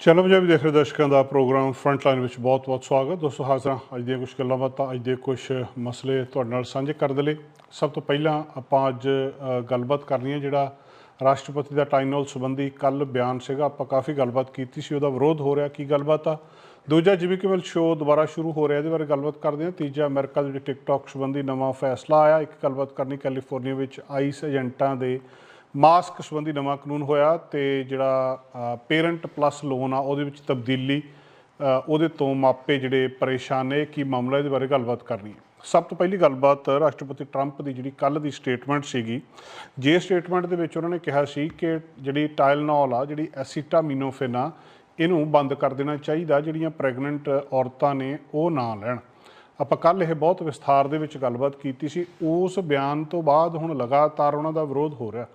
ਚਲੋ ਪੰਜਾਬੀ ਦੇਖ ਰਹੇ ਦਰਸ਼ਕਾਂ ਦਾ ਪ੍ਰੋਗਰਾਮ ਫਰੰਟ ਲਾਈਨ ਵਿੱਚ ਬਹੁਤ-ਬਹੁਤ ਸਵਾਗਤ। ਦੋਸਤੋ, ਹਾਜ਼ਰਾਂ ਅੱਜ ਦੀਆਂ ਕੁਝ ਗੱਲਾਂ ਬਾਤਾਂ, ਅੱਜ ਦੇ ਕੁਝ ਮਸਲੇ ਤੁਹਾਡੇ ਨਾਲ ਸਾਂਝੇ ਕਰਨ ਦੇ ਲਈ। ਸਭ ਤੋਂ ਪਹਿਲਾਂ ਆਪਾਂ ਅੱਜ ਗੱਲਬਾਤ ਕਰਨੀ ਹੈ ਜਿਹੜਾ ਰਾਸ਼ਟਰਪਤੀ ਦਾ ਟਾਈਨੋਲ ਸੰਬੰਧੀ ਕੱਲ ਬਿਆਨ ਸੀਗਾ। ਆਪਾਂ ਕਾਫੀ ਗੱਲਬਾਤ ਕੀਤੀ ਸੀ, ਉਹਦਾ ਵਿਰੋਧ ਹੋ ਰਿਹਾ, ਕੀ ਗੱਲਬਾਤ ਆ? ਦੂਜਾ ਜਿਵੇਂ ਕਿ ਵਲ ਸ਼ੋਅ ਦੁਬਾਰਾ ਸ਼ੁਰੂ ਹੋ ਰਿਹਾ, ਇਹਦੇ ਬਾਰੇ ਗੱਲਬਾਤ ਕਰਦੇ ਹਾਂ। ਤੀਜਾ, ਅਮਰੀਕਾ ਦੇ ਜਿਹੜੇ ਟਿਕਟੌਕ ਸੰਬੰਧੀ ਨਵਾਂ ਫੈਸਲਾ ਆਇਆ। ਇੱਕ ਗੱਲਬਾਤ ਕਰਨੀ, ਕੈਲੀਫੋਰਨੀਆ ਵਿੱਚ ਆਈਸ ਏਜੰਟਾਂ ਦੇ ਮਾਸਕ ਸੰਬੰਧੀ ਨਵਾਂ ਕਾਨੂੰਨ ਹੋਇਆ ਤੇ ਜਿਹੜਾ ਪੇਰੈਂਟ ਪਲੱਸ ਲੋਨ ਆ, ਉਹਦੇ ਵਿੱਚ ਤਬਦੀਲੀ ਉਹਦੇ ਤੋਂ ਮਾਪੇ ਜਿਹੜੇ ਪਰੇਸ਼ਾਨ ਨੇ, ਕੀ ਮਾਮਲਾ ਇਹਦੇ ਬਾਰੇ ਗੱਲਬਾਤ ਕਰਨੀ ਹੈ। ਸਭ ਤੋਂ ਪਹਿਲੀ ਗੱਲਬਾਤ ਰਾਸ਼ਟਰਪਤੀ ਟਰੰਪ ਦੀ ਜਿਹੜੀ ਕੱਲ ਦੀ ਸਟੇਟਮੈਂਟ ਸੀਗੀ, ਜੇ ਸਟੇਟਮੈਂਟ ਦੇ ਵਿੱਚ ਉਹਨਾਂ ਨੇ ਕਿਹਾ ਸੀ ਕਿ ਜਿਹੜੀ ਟਾਇਲਨੋਲ ਆ, ਜਿਹੜੀ ਐਸੀਟਾਮਿਨੋਫੇਨ ਆ, ਇਹਨੂੰ ਬੰਦ ਕਰ ਦੇਣਾ ਚਾਹੀਦਾ, ਜਿਹੜੀਆਂ ਪ੍ਰੈਗਨੈਂਟ ਔਰਤਾਂ ਨੇ, ਉਹ ਨਾ ਲੈਣ। ਆਪਾਂ ਕੱਲ ਇਹ ਬਹੁਤ ਵਿਸਥਾਰ ਦੇ ਵਿੱਚ ਗੱਲਬਾਤ ਕੀਤੀ ਸੀ। ਉਸ ਬਿਆਨ ਤੋਂ ਬਾਅਦ ਹੁਣ ਲਗਾਤਾਰ ਉਹਨਾਂ ਦਾ ਵਿਰੋਧ ਹੋ ਰਿਹਾ।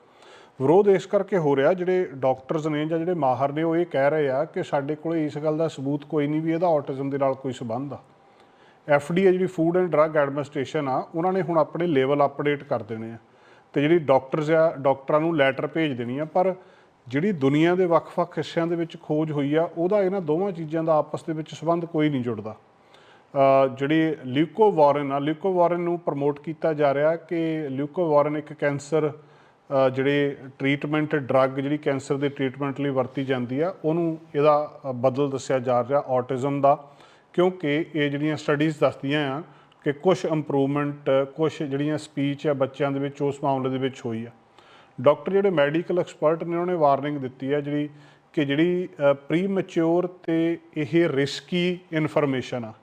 ਵਿਰੋਧ ਇਸ ਕਰਕੇ ਹੋ ਰਿਹਾ ਜਿਹੜੇ ਡਾਕਟਰਸ ਨੇ ਜਾਂ ਜਿਹੜੇ ਮਾਹਰ ਨੇ ਉਹ ਇਹ ਕਹਿ ਰਹੇ ਆ ਕਿ ਸਾਡੇ ਕੋਲ ਇਸ ਗੱਲ ਦਾ ਸਬੂਤ ਕੋਈ ਨਹੀਂ ਵੀ ਇਹਦਾ ਆਟਿਜ਼ਮ ਦੇ ਨਾਲ ਕੋਈ ਸਬੰਧ ਆ। ਐਫਡੀਏ ਜਿਹੜੀ ਫੂਡ ਐਂਡ ਡਰੱਗ ਐਡਮਿਨਿਸਟ੍ਰੇਸ਼ਨ ਆ ਉਹਨਾਂ ਨੇ ਹੁਣ ਆਪਣੇ ਲੈਵਲ ਅਪਡੇਟ ਕਰ ਦੇਣੇ ਆ। ਤੇ ਜਿਹੜੀ ਡਾਕਟਰਸ ਆ ਡਾਕਟਰਾਂ ਨੂੰ ਲੈਟਰ ਭੇਜ ਦੇਣੀ ਆ ਪਰ ਜਿਹੜੀ ਦੁਨੀਆ ਦੇ ਵੱਖ-ਵੱਖ ਹਿੱਸਿਆਂ ਦੇ ਵਿੱਚ ਖੋਜ ਹੋਈ ਆ ਉਹਦਾ ਇਹਨਾਂ ਦੋਵਾਂ ਚੀਜ਼ਾਂ ਦਾ ਆਪਸ ਦੇ ਵਿੱਚ ਸੰਬੰਧ ਕੋਈ ਨਹੀਂ ਜੁੜਦਾ। ਅ, ਲਿਊਕੋ ਵਾਰਨ ਆ ਲਿਊਕੋ ਵਾਰਨ ਨੂੰ ਪ੍ਰਮੋਟ ਕੀਤਾ ਜਾ ਰਿਹਾ ਕਿ ਲਿਊਕੋ ਵਾਰਨ ਇੱਕ ਕੈਂਸਰ ਜਿਹੜੇ ਟ੍ਰੀਟਮੈਂਟ ਡਰੱਗ ਜਿਹੜੀ ਕੈਂਸਰ ਦੇ ਟ੍ਰੀਟਮੈਂਟ ਲਈ ਵਰਤੀ ਜਾਂਦੀ ਆ, ਉਹਨੂੰ ਇਹਦਾ ਬਦਲ ਦੱਸਿਆ ਜਾ ਰਿਹਾ ਆਟਿਜ਼ਮ ਦਾ, ਕਿਉਂਕਿ ਇਹ ਜਿਹੜੀਆਂ ਸਟੱਡੀਜ਼ ਦੱਸਦੀਆਂ ਆ ਕਿ ਕੁਝ ਇੰਪਰੂਵਮੈਂਟ ਕੁਝ ਜਿਹੜੀਆਂ ਸਪੀਚ ਆ ਬੱਚਿਆਂ ਦੇ ਵਿੱਚ, ਉਸ ਮਾਮਲੇ ਦੇ ਵਿੱਚ ਹੋਈ ਆ। ਡਾਕਟਰ ਜਿਹੜੇ ਮੈਡੀਕਲ ਐਕਸਪਰਟ ਨੇ, ਉਹਨਾਂ ਨੇ ਵਾਰਨਿੰਗ ਦਿੱਤੀ ਆ ਜਿਹੜੀ ਕਿ ਜਿਹੜੀ ਪ੍ਰੀ ਮੈਚੁਰ ਤੇ ਇਹ ਰਿਸਕੀ ਇਨਫੋਰਮੇਸ਼ਨ ਆ।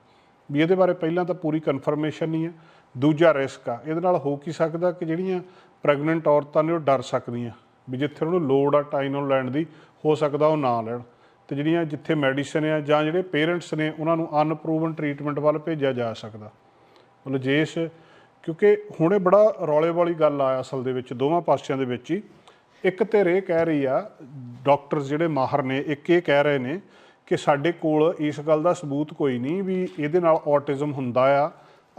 ਵੀ ਇਹਦੇ ਬਾਰੇ ਪਹਿਲਾਂ ਤਾਂ ਪੂਰੀ ਕਨਫਰਮੇਸ਼ਨ ਨਹੀਂ ਆ, ਦੂਜਾ ਰਿਸਕ ਆ। ਇਹਦੇ ਨਾਲ ਹੋ ਕੀ ਸਕਦਾ ਕਿ ਜਿਹੜੀਆਂ ਪ੍ਰੈਗਨੈਂਟ ਔਰਤਾਂ ਨੇ ਉਹ ਡਰ ਸਕਦੀਆਂ ਵੀ ਜਿੱਥੇ ਉਹਨੂੰ ਲੋੜ ਆ ਟਾਈਨੋਲ ਲੈਣ ਦੀ, ਹੋ ਸਕਦਾ ਉਹ ਨਾ ਲੈਣ। ਤੇ ਜਿਹੜੀਆਂ ਜਿੱਥੇ ਮੈਡੀਸਨ ਆ ਜਾਂ ਜਿਹੜੇ ਪੇਰੈਂਟਸ ਨੇ, ਉਹਨਾਂ ਨੂੰ ਅਨਪਰੂਵਨ ਟ੍ਰੀਟਮੈਂਟ ਵੱਲ ਭੇਜਿਆ ਜਾ ਸਕਦਾ। ਮਤਲਬ ਜੇਸ਼ ਇਸ, ਕਿਉਂਕਿ ਹੁਣੇ ਬੜਾ ਰੌਲੇ ਵਾਲੀ ਗੱਲ ਆ ਅਸਲ ਦੇ ਵਿੱਚ, ਦੋਵਾਂ ਪਾਸਿਆਂ ਦੇ ਵਿੱਚ ਹੀ। ਇੱਕ ਧਿਰ ਇਹ ਕਹਿ ਰਹੀ ਆ, ਡਾਕਟਰਸ ਜਿਹੜੇ ਮਾਹਰ ਨੇ, ਇੱਕ ਇਹ ਕਹਿ ਰਹੇ ਨੇ ਕਿ ਸਾਡੇ ਕੋਲ ਇਸ ਗੱਲ ਦਾ ਸਬੂਤ ਕੋਈ ਨਹੀਂ ਵੀ ਇਹਦੇ ਨਾਲ ਆਟਿਜ਼ਮ ਹੁੰਦਾ ਆ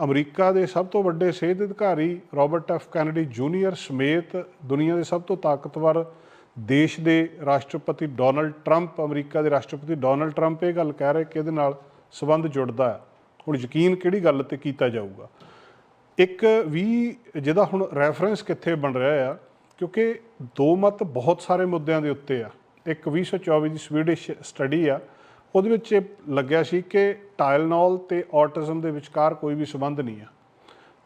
ਅਮਰੀਕਾ ਦੇ ਸਭ ਤੋਂ ਵੱਡੇ ਸਿਹਤ ਅਧਿਕਾਰੀ ਰਾਬਰਟ ਐਫ ਕੈਨੇਡੀ ਜੂਨੀਅਰ ਸਮੇਤ ਦੁਨੀਆ ਦੇ ਸਭ ਤੋਂ ਤਾਕਤਵਰ ਦੇਸ਼ ਦੇ ਰਾਸ਼ਟਰਪਤੀ ਡੋਨਲਡ ਟਰੰਪ, ਅਮਰੀਕਾ ਦੇ ਰਾਸ਼ਟਰਪਤੀ ਡੋਨਲਡ ਟਰੰਪ ਇਹ ਗੱਲ ਕਹਿ ਰਹੇ ਕਿ ਇਹਦੇ ਨਾਲ ਸਬੰਧ ਜੁੜਦਾ ਹੈ। ਹੁਣ ਯਕੀਨ ਕਿਹੜੀ ਗੱਲ ਤੇ ਕੀਤਾ ਜਾਊਗਾ? ਇੱਕ ਵੀ ਜਿਹਦਾ ਹੁਣ ਰੈਫਰੈਂਸ ਕਿੱਥੇ ਬਣ ਰਿਹਾ ਆ, ਕਿਉਂਕਿ ਦੋ ਮਤ ਬਹੁਤ ਸਾਰੇ ਮੁੱਦਿਆਂ ਦੇ ਉੱਤੇ ਆ। ਇੱਕ 2024 ਦੀ ਸਵੀਡਿਸ਼ ਸਟੱਡੀ ਆ ਉਹਦੇ ਵਿੱਚ ਇਹ ਲੱਗਿਆ ਸੀ ਕਿ ਟਾਇਲਨੋਲ ਤੇ ਆਟਿਜ਼ਮ ਦੇ ਵਿਚਕਾਰ ਕੋਈ ਵੀ ਸੰਬੰਧ ਨਹੀਂ ਆ।